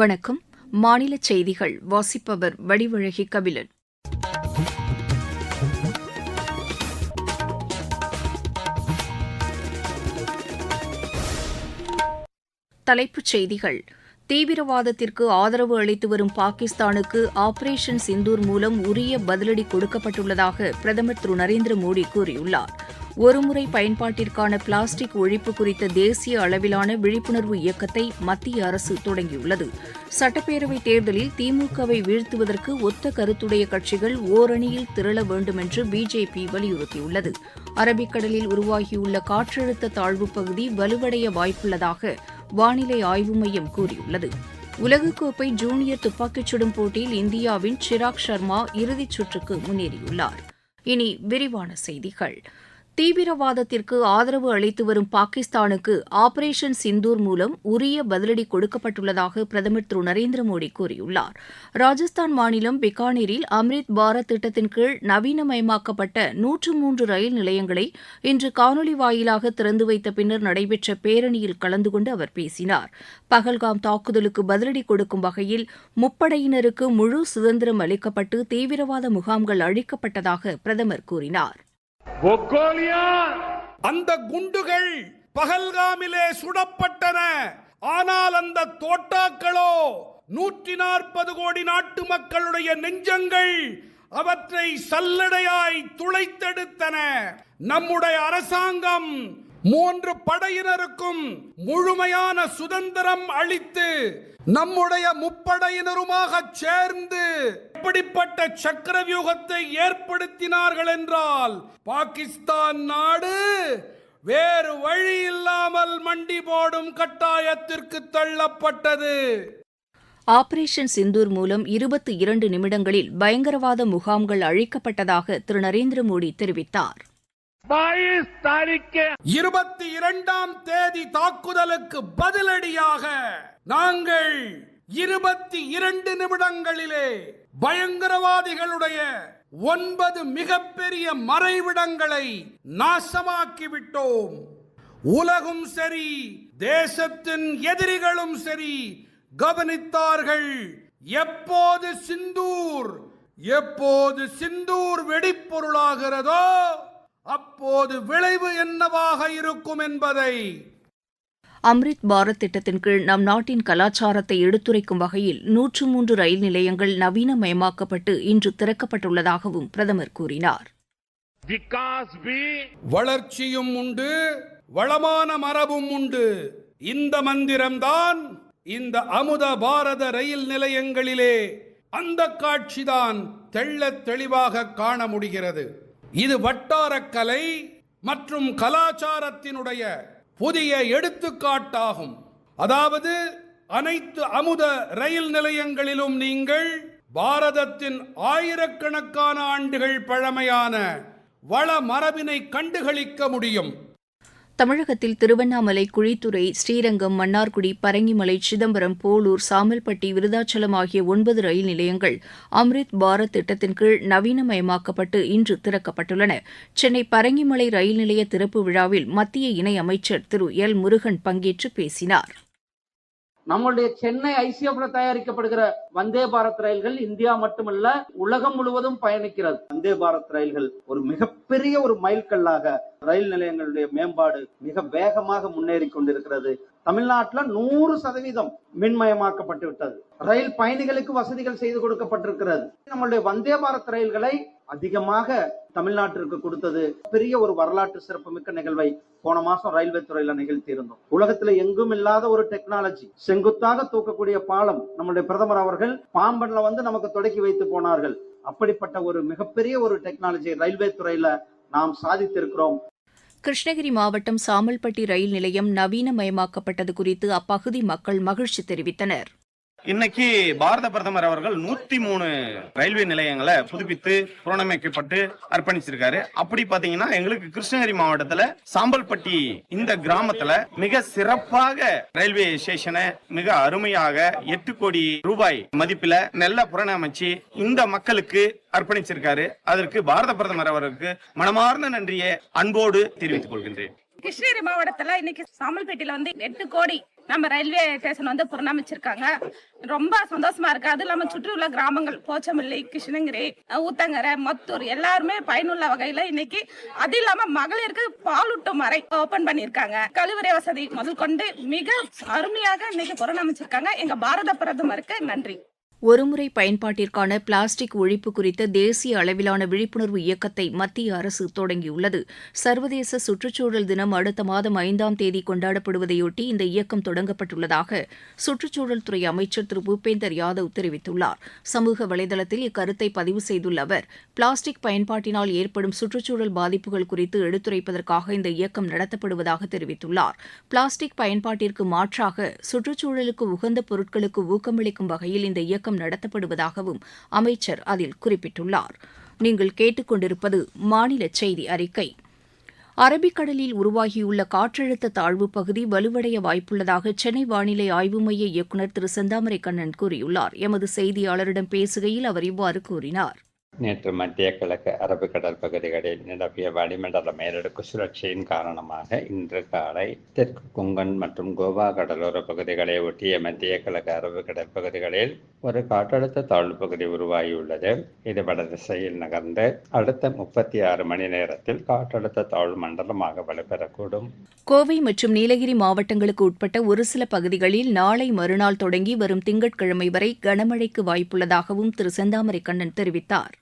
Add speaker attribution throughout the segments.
Speaker 1: வணக்கம் மாநில செய்திகள் வாசிப்பவர் வடிவழகி கபிலன் தலைப்புச் செய்திகள் தீவிரவாதத்திற்கு ஆதரவு அளித்து வரும் பாகிஸ்தானுக்கு ஆபரேஷன் சிந்தூர் மூலம் உரிய பதிலடி கொடுக்கப்பட்டுள்ளதாக பிரதமர் திரு நரேந்திர மோடி கூறியுள்ளார் ஒருமுறை பயன்பாட்டிற்கான பிளாஸ்டிக் ஒழிப்பு குறித்த தேசிய அளவிலான விழிப்புணர்வு இயக்கத்தை மத்திய அரசு தொடங்கியுள்ளது சட்டப்பேரவைத் தேர்தலில் திமுகவை வீழ்த்துவதற்கு ஒத்த கருத்துடைய கட்சிகள் ஓரணியில் திரள வேண்டுமென்று பிஜேபி வலியுறுத்தியுள்ளது அரபிக்கடலில் உருவாகியுள்ள காற்றழுத்த தாழ்வுப் பகுதி வலுவடைய வாய்ப்புள்ளதாக வானிலை ஆய்வு மையம் கூறியுள்ளது உலகக்கோப்பை ஜூனியர் துப்பாக்கிச் சுடும் போட்டியில் இந்தியாவின் சிராக் சர்மா இறுதிச் சுற்றுக்கு முன்னேறியுள்ளார் இனி விரிவான செய்திகள் தீவிரவாதத்திற்கு ஆதரவு அளித்து வரும் பாகிஸ்தானுக்கு ஆபரேஷன் சிந்தூர் மூலம் உரிய பதிலடி கொடுக்கப்பட்டுள்ளதாக பிரதமர் திரு நரேந்திர மோடி கூறியுள்ளார் ராஜஸ்தான் மாநிலம் பிகானீரில் அம்ரித் பாரத் திட்டத்தின் கீழ் நவீனமயமாக்கப்பட்ட நூற்று மூன்று ரயில் நிலையங்களை இன்று காணொலி வாயிலாக திறந்து வைத்த பின்னர் நடைபெற்ற பேரணியில் கலந்து கொண்டு அவர் பேசினார் பகல்காம் தாக்குதலுக்கு பதிலடி கொடுக்கும் வகையில் முப்படையினருக்கு முழு சுதந்திரம் அளிக்கப்பட்டு தீவிரவாத முகாம்கள் அழிக்கப்பட்டதாக பிரதமர் கூறினார்
Speaker 2: அந்த குண்டுகள் பகல்காமிலே சுடப்பட்டன ஆனால் அந்த தோட்டாக்களோ நூற்றி நாற்பது கோடி நாட்டு மக்களுடைய நெஞ்சங்கள் அவற்றை சல்லடையாய் துளைத்தெடுத்தன நம்முடைய அரசாங்கம் மூன்று படையினருக்கும் முழுமையான சுதந்திரம் அளித்து நம்முடைய முப்படையினருமாக சேர்ந்து இப்படிப்பட்ட சக்கரவியூகத்தை ஏற்படுத்தினார்கள் என்றால் பாகிஸ்தான் நாடு வேறு வழி இல்லாமல் மண்டி போடும் கட்டாயத்திற்கு தள்ளப்பட்டது
Speaker 1: ஆபரேஷன் சிந்தூர் மூலம் இருபத்தி இரண்டு நிமிடங்களில் பயங்கரவாத முகாம்கள் அழிக்கப்பட்டதாக திரு நரேந்திர மோடி தெரிவித்தார்
Speaker 2: இருபத்தி இரண்டாம் தேதி தாக்குதலுக்கு பதிலடியாக நாங்கள் இருபத்தி இரண்டு நிமிடங்களிலே பயங்கரவாதிகளுடைய ஒன்பது மிகப்பெரிய மறைவிடங்களை நாசமாக்கிவிட்டோம் உலகும் சரி தேசத்தின் எதிரிகளும் சரி கவனித்தார்கள் எப்போது சிந்தூர் எப்போது சிந்தூர் வெடிப்பொருளாகிறதோ அப்போது விளைவு என்னவாக இருக்கும் என்பதை
Speaker 1: அம்ரித் பாரத் திட்டத்தின் கீழ் நம் நாட்டின் கலாச்சாரத்தை எடுத்துரைக்கும் வகையில் நூற்று மூன்று ரயில் நிலையங்கள் நவீனமயமாக்கப்பட்டு இன்று திறக்கப்பட்டுள்ளதாகவும் பிரதமர் கூறினார்
Speaker 2: வளர்ச்சியும் உண்டு வளமான மரபும் உண்டு இந்த மந்திரம்தான் இந்த அமுத பாரத ரயில் நிலையங்களிலே அந்த காட்சிதான் தெள்ளத் தெளிவாக காண முடிகிறது இது வட்டாரக்கலை மற்றும் கலாச்சாரத்தினுடைய புதிய எடுத்துக்காட்டாகும் அதாவது அனைத்து அமுத ரயில் நிலையங்களிலும் நீங்கள் பாரதத்தின் ஆயிரக்கணக்கான ஆண்டுகள் பழமையான வள மரபினை கண்டுகளிக்க முடியும்
Speaker 1: தமிழகத்தில் திருவண்ணாமலை குழித்துறை ஸ்ரீரங்கம் மன்னார்குடி பரங்கிமலை சிதம்பரம் போலூர் சாமல்பட்டி விருதாச்சலம் ஆகிய ஒன்பது ரயில் நிலையங்கள் அம்ரித் பாரத் திட்டத்தின் கீழ் நவீனமயமாக்கப்பட்டு இன்று திறக்கப்பட்டுள்ளன சென்னை பரங்கிமலை ரயில் நிலைய திறப்பு விழாவில் மத்திய இணையமைச்சர் திரு எல் முருகன் பங்கேற்று பேசினார்
Speaker 3: நம்மளுடைய சென்னை ஐசிஎஃப்ல தயாரிக்கப்படுகிற வந்தே பாரத் ரயில்கள் இந்தியா மட்டுமல்ல உலகம் முழுவதும் பயணிக்கிறது வந்தே பாரத் ரயில்கள் ஒரு மிகப்பெரிய ஒரு மைல்கல்லாக ரயில் நிலையங்களுடைய மேம்பாடு மிக வேகமாக முன்னேறி கொண்டிருக்கிறது தமிழ்நாட்டில் நூறு சதவீதம் மின்மயமாக்கப்பட்டு விட்டது ரயில் பயணிகளுக்கு வசதிகள் செய்து கொடுக்கப்பட்டிருக்கிறது நம்மளுடைய வந்தே பாரத் ரயில்களை அதிகமாக தமிழ்நாட்டிற்கு கொடுத்தது பெரிய ஒரு வரலாற்று சிறப்புமிக்க நிகழ்வை போன மாசம் ரயில்வே துறையில நிகழ்த்தி இருந்தோம் உலகத்துல எங்கும் இல்லாத ஒரு டெக்னாலஜி செங்குத்தாக தூக்கக்கூடிய பாலம் நம்மளுடைய பிரதமர் அவர்கள் பாம்பன்ல வந்து நமக்கு தொடக்கி வைத்து போனார்கள் அப்படிப்பட்ட ஒரு மிகப்பெரிய ஒரு டெக்னாலஜி ரயில்வே துறையில நாம் சாதித்திருக்கிறோம்
Speaker 1: கிருஷ்ணகிரி மாவட்டம் சாமல்பட்டி ரயில் நிலையம் நவீனமயமாக்கப்பட்டது குறித்து அப்பகுதி மக்கள் மகிழ்ச்சி தெரிவித்தனர்
Speaker 4: இன்னைக்கு பாரத பிரதமர் அவர்கள் நூத்தி மூணு ரயில்வே நிலையங்களை புதுப்பித்து புனரமைக்கப்பட்டு அர்ப்பணிச்சிருக்காரு அப்படி பாத்தீங்கன்னா எங்களுக்கு கிருஷ்ணகிரி மாவட்டத்துல சாம்பல்பட்டி இந்த கிராமத்துல மிக சிறப்பாக ரயில்வே ஸ்டேஷனை மிக அருமையாக எட்டு கோடி ரூபாய் மதிப்புல நல்ல புறணமைச்சு இந்த மக்களுக்கு அர்ப்பணிச்சிருக்காரு அதற்கு பாரத பிரதமர் அவருக்கு மனமார்ந்த நன்றியை அன்போடு தெரிவித்துக் கொள்கின்றேன்
Speaker 5: கிருஷ்ணகிரி மாவட்டத்துல இன்னைக்கு சாமல்பேட்டையில வந்து எட்டு கோடி நம்ம ரயில்வே ஸ்டேஷன் வந்து புறணாமிச்சிருக்காங்க ரொம்ப சந்தோஷமா இருக்கு அதுவும் இல்லாம சுற்றியுள்ள கிராமங்கள் போச்சமல்லி கிருஷ்ணகிரி ஊத்தங்கரை மத்தூர் எல்லாருமே பயனுள்ள வகையில இன்னைக்கு அது இல்லாம மகளிருக்கு பாலூட்டும் வரை ஓபன் பண்ணிருக்காங்க கழிவறை வசதி முதல் கொண்டு மிக அருமையாக இன்னைக்கு புறணாமிச்சிருக்காங்க எங்க பாரத பிரதமருக்கு நன்றி
Speaker 1: ஒருமுறை பயன்பாட்டிற்கான பிளாஸ்டிக் ஒழிப்பு குறித்த தேசிய அளவிலான விழிப்புணர்வு இயக்கத்தை மத்திய அரசு தொடங்கியுள்ளது சர்வதேச சுற்றுச்சூழல் தினம் அடுத்த மாதம் ஐந்தாம் தேதி கொண்டாடப்படுவதையொட்டி இந்த இயக்கம் தொடங்கப்பட்டுள்ளதாக சுற்றுச்சூழல் துறை அமைச்சர் திரு பூபேந்தர் யாதவ் தெரிவித்துள்ளார் சமூக வலைதளத்தில் இக்கருத்தை பதிவு செய்துள்ள அவர் பிளாஸ்டிக் பயன்பாட்டினால் ஏற்படும் சுற்றுச்சூழல் பாதிப்புகள் குறித்து எடுத்துரைப்பதற்காக இந்த இயக்கம் நடத்தப்படுவதாக தெரிவித்துள்ளார் பிளாஸ்டிக் பயன்பாட்டிற்கு மாற்றாக சுற்றுச்சூழலுக்கு உகந்த பொருட்களுக்கு ஊக்கமளிக்கும் வகையில் இந்த இயக்கம் விவாதம் நடத்தப்படுவதாகவும் அமைச்சர் அதில் குறிப்பிட்டுள்ளார் நீங்கள் கேட்டுக்கொண்டிருப்பது மாநில செய்தி அறிக்கை அரபிக்கடலில் உருவாகியுள்ள காற்றழுத்த தாழ்வு பகுதி வலுவடைய வாய்ப்புள்ளதாக சென்னை வானிலை ஆய்வு மைய இயக்குநர் திரு செந்தாமரை கண்ணன் கூறியுள்ளார் எமது செய்தியாளரிடம் பேசுகையில் அவர் இவ்வாறு கூறினார்
Speaker 6: நேற்று மத்திய கிழக்கு அரபு கடல் பகுதிகளில் நிலவிய வளிமண்டல மேலடுக்கு சுழற்சியின் காரணமாக இன்று காலை தெற்கு கொங்கன் மற்றும் கோவா கடலோர பகுதிகளை ஒட்டிய மத்திய கிழக்கு அரபு கடல் பகுதிகளில் ஒரு காற்றழுத்த தாழ்வு பகுதி உருவாகியுள்ளது இது வடதிசையில் நகர்ந்து அடுத்த முப்பத்தி ஆறு மணி நேரத்தில் காற்றழுத்த தாழ்வு மண்டலமாக வலுப்பெறக்கூடும்
Speaker 1: கோவை மற்றும் நீலகிரி மாவட்டங்களுக்கு உட்பட்ட ஒரு சில பகுதிகளில் நாளை மறுநாள் தொடங்கி வரும் திங்கட்கிழமை வரை கனமழைக்கு வாய்ப்புள்ளதாகவும் திரு செந்தாமரை கண்ணன் தெரிவித்தார்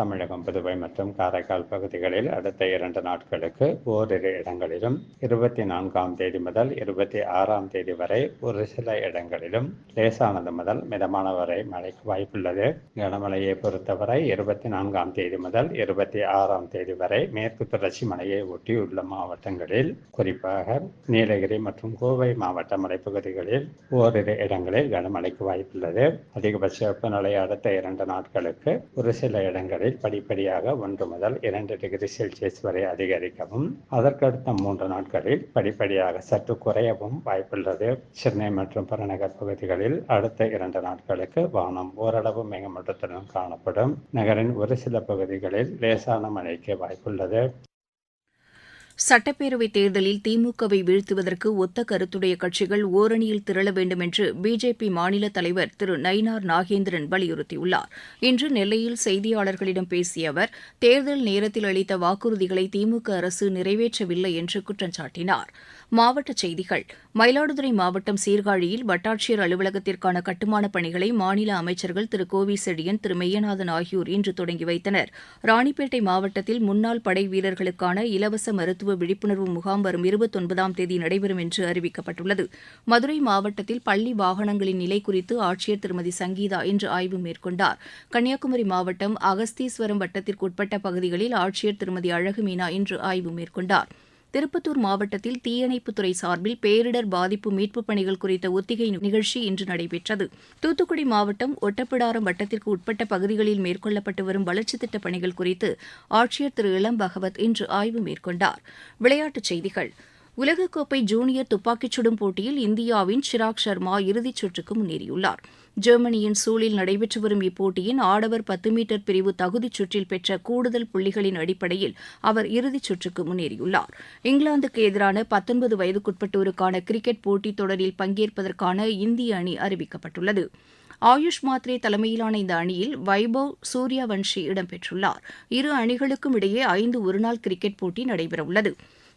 Speaker 7: தமிழகம் புதுவை மற்றும் காரைக்கால் பகுதிகளில் அடுத்த இரண்டு நாட்களுக்கு ஓரிரு இடங்களிலும் இருபத்தி நான்காம் தேதி முதல் இருபத்தி ஆறாம் தேதி வரை ஒரு சில இடங்களிலும் லேசானது முதல் மிதமான வரை மழைக்கு வாய்ப்புள்ளது கனமழையை பொறுத்தவரை இருபத்தி நான்காம் தேதி முதல் இருபத்தி ஆறாம் தேதி வரை மேற்கு தொடர்ச்சி மலையை ஒட்டியுள்ள மாவட்டங்களில் குறிப்பாக நீலகிரி மற்றும் கோவை மாவட்ட மலைப்பகுதிகளில் ஓரிரு இடங்களில் கனமழைக்கு வாய்ப்புள்ளது அதிகபட்ச வெப்பநிலை அடுத்த இரண்டு நாட்களுக்கு ஒரு சில இடங்களில் நாட்களில் படிப்படியாக ஒன்று முதல் இரண்டு டிகிரி செல்சியஸ் வரை அதிகரிக்கவும் அதற்கடுத்த மூன்று நாட்களில் படிப்படியாக சற்று குறையவும் வாய்ப்புள்ளது சென்னை மற்றும் புறநகர் பகுதிகளில் அடுத்த இரண்டு நாட்களுக்கு வானம் ஓரளவு மேகமூட்டத்துடன் காணப்படும் நகரின் ஒரு சில பகுதிகளில் லேசான மழைக்கு வாய்ப்புள்ளது
Speaker 1: சட்டப்பேரவைத் தேர்தலில் திமுகவை வீழ்த்துவதற்கு ஒத்த கருத்துடைய கட்சிகள் ஓரணியில் திரள வேண்டும் என்று பிஜேபி மாநில தலைவர் திரு நயினார் நாகேந்திரன் வலியுறுத்தியுள்ளார் இன்று நெல்லையில் செய்தியாளர்களிடம் பேசிய அவர் தேர்தல் நேரத்தில் அளித்த வாக்குறுதிகளை திமுக அரசு நிறைவேற்றவில்லை என்று குற்றம் சாட்டினாா் மாவட்டச் செய்திகள் மயிலாடுதுறை மாவட்டம் சீர்காழியில் வட்டாட்சியர் அலுவலகத்திற்கான கட்டுமானப் பணிகளை மாநில அமைச்சர்கள் திரு கோவி செழியன் திரு மெய்யநாதன் ஆகியோர் இன்று தொடங்கி வைத்தனர் ராணிப்பேட்டை மாவட்டத்தில் முன்னாள் படை வீரர்களுக்கான இலவச மருத்துவ விழிப்புணர்வு முகாம் வரும் இருபத்தொன்பதாம் தேதி நடைபெறும் என்று அறிவிக்கப்பட்டுள்ளது மதுரை மாவட்டத்தில் பள்ளி வாகனங்களின் நிலை குறித்து ஆட்சியர் திருமதி சங்கீதா இன்று ஆய்வு மேற்கொண்டார் கன்னியாகுமரி மாவட்டம் அகஸ்தீஸ்வரம் வட்டத்திற்குட்பட்ட பகுதிகளில் ஆட்சியர் திருமதி அழகு மீனா இன்று ஆய்வு மேற்கொண்டாா் திருப்பத்தூர் மாவட்டத்தில் தீயணைப்புத்துறை சார்பில் பேரிடர் பாதிப்பு மீட்புப் பணிகள் குறித்த ஒத்திகை நிகழ்ச்சி இன்று நடைபெற்றது தூத்துக்குடி மாவட்டம் ஒட்டப்பிடாரம் வட்டத்திற்கு உட்பட்ட பகுதிகளில் மேற்கொள்ளப்பட்டு வரும் வளர்ச்சித் திட்டப் பணிகள் குறித்து ஆட்சியர் திரு இளம் பகவத் இன்று ஆய்வு மேற்கொண்டார் விளையாட்டுச் செய்திகள் உலகக்கோப்பை ஜூனியர் சுடும் போட்டியில் இந்தியாவின் சிராக் சர்மா இறுதிச் சுற்றுக்கு முன்னேறியுள்ளார் ஜெர்மனியின் சூழில் நடைபெற்று வரும் இப்போட்டியின் ஆடவர் பத்து மீட்டர் பிரிவு தகுதிச் சுற்றில் பெற்ற கூடுதல் புள்ளிகளின் அடிப்படையில் அவர் இறுதிச் சுற்றுக்கு முன்னேறியுள்ளார் இங்கிலாந்துக்கு எதிரான பத்தொன்பது வயதுக்குட்பட்டோருக்கான கிரிக்கெட் போட்டித் தொடரில் பங்கேற்பதற்கான இந்திய அணி அறிவிக்கப்பட்டுள்ளது ஆயுஷ் மாத்ரே தலைமையிலான இந்த அணியில் வைபவ் சூர்யவன்ஷி இடம்பெற்றுள்ளார் இரு அணிகளுக்கும் இடையே ஐந்து ஒருநாள் கிரிக்கெட் போட்டி நடைபெறவுள்ளது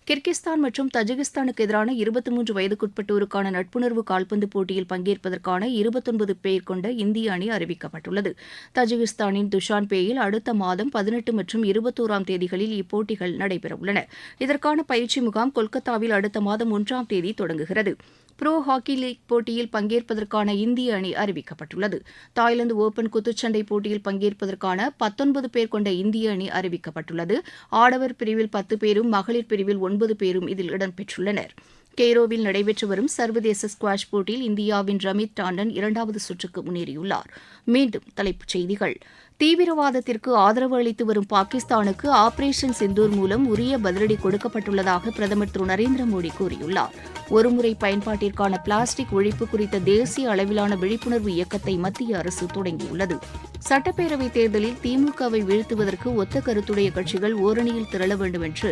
Speaker 1: கிர்கிஸ்தான் மற்றும் தஜிகிஸ்தானுக்கு எதிரான இருபத்தி மூன்று வயதுக்குட்பட்டோருக்கான நட்புணர்வு கால்பந்து போட்டியில் பங்கேற்பதற்கான இருபத்தொன்பது பேர் கொண்ட இந்திய அணி அறிவிக்கப்பட்டுள்ளது தஜிகிஸ்தானின் துஷான் பேயில் அடுத்த மாதம் பதினெட்டு மற்றும் இருபத்தோராம் தேதிகளில் இப்போட்டிகள் நடைபெறவுள்ளன இதற்கான பயிற்சி முகாம் கொல்கத்தாவில் அடுத்த மாதம் ஒன்றாம் தேதி தொடங்குகிறது ப்ரோ ஹாக்கி லீக் போட்டியில் பங்கேற்பதற்கான இந்திய அணி அறிவிக்கப்பட்டுள்ளது தாய்லாந்து ஓபன் குத்துச்சண்டை போட்டியில் பங்கேற்பதற்கான பத்தொன்பது பேர் கொண்ட இந்திய அணி அறிவிக்கப்பட்டுள்ளது ஆடவர் பிரிவில் பத்து பேரும் மகளிர் பிரிவில் ஒன்பது பேரும் இதில் இடம்பெற்றுள்ளனர் கெய்ரோவில் நடைபெற்று வரும் சர்வதேச ஸ்குவாஷ் போட்டியில் இந்தியாவின் ரமித் டாண்டன் இரண்டாவது சுற்றுக்கு முன்னேறியுள்ளார் மீண்டும் தலைப்புச் செய்திகள் தீவிரவாதத்திற்கு ஆதரவு அளித்து வரும் பாகிஸ்தானுக்கு ஆபரேஷன் சிந்தூர் மூலம் உரிய பதிலடி கொடுக்கப்பட்டுள்ளதாக பிரதமர் திரு நரேந்திர மோடி கூறியுள்ளார் ஒருமுறை பயன்பாட்டிற்கான பிளாஸ்டிக் ஒழிப்பு குறித்த தேசிய அளவிலான விழிப்புணர்வு இயக்கத்தை மத்திய அரசு தொடங்கியுள்ளது சட்டப்பேரவைத் தேர்தலில் திமுகவை வீழ்த்துவதற்கு ஒத்த கருத்துடைய கட்சிகள் ஓரணியில் திரள வேண்டும் என்று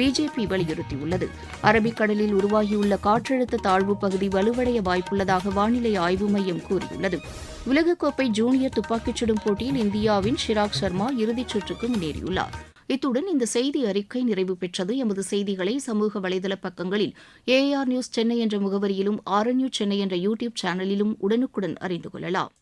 Speaker 1: பிஜேபி வலியுறுத்தியுள்ளது அரபிக்கடலில் உருவாகியுள்ள காற்றழுத்த தாழ்வு பகுதி வலுவடைய வாய்ப்புள்ளதாக வானிலை ஆய்வு மையம் கூறியுள்ளது உலகக்கோப்பை ஜூனியர் துப்பாக்கிச் சுடும் போட்டியில் இந்தியாவின் ஷிராக் சர்மா இறுதிச் சுற்றுக்கு முன்னேறியுள்ளார் இத்துடன் இந்த செய்தி அறிக்கை நிறைவு பெற்றது எமது செய்திகளை சமூக வலைதள பக்கங்களில் ஏஆர் நியூஸ் சென்னை என்ற முகவரியிலும் ஆர்என்யூ சென்னை என்ற யூடியூப் சேனலிலும் உடனுக்குடன் அறிந்து கொள்ளலாம்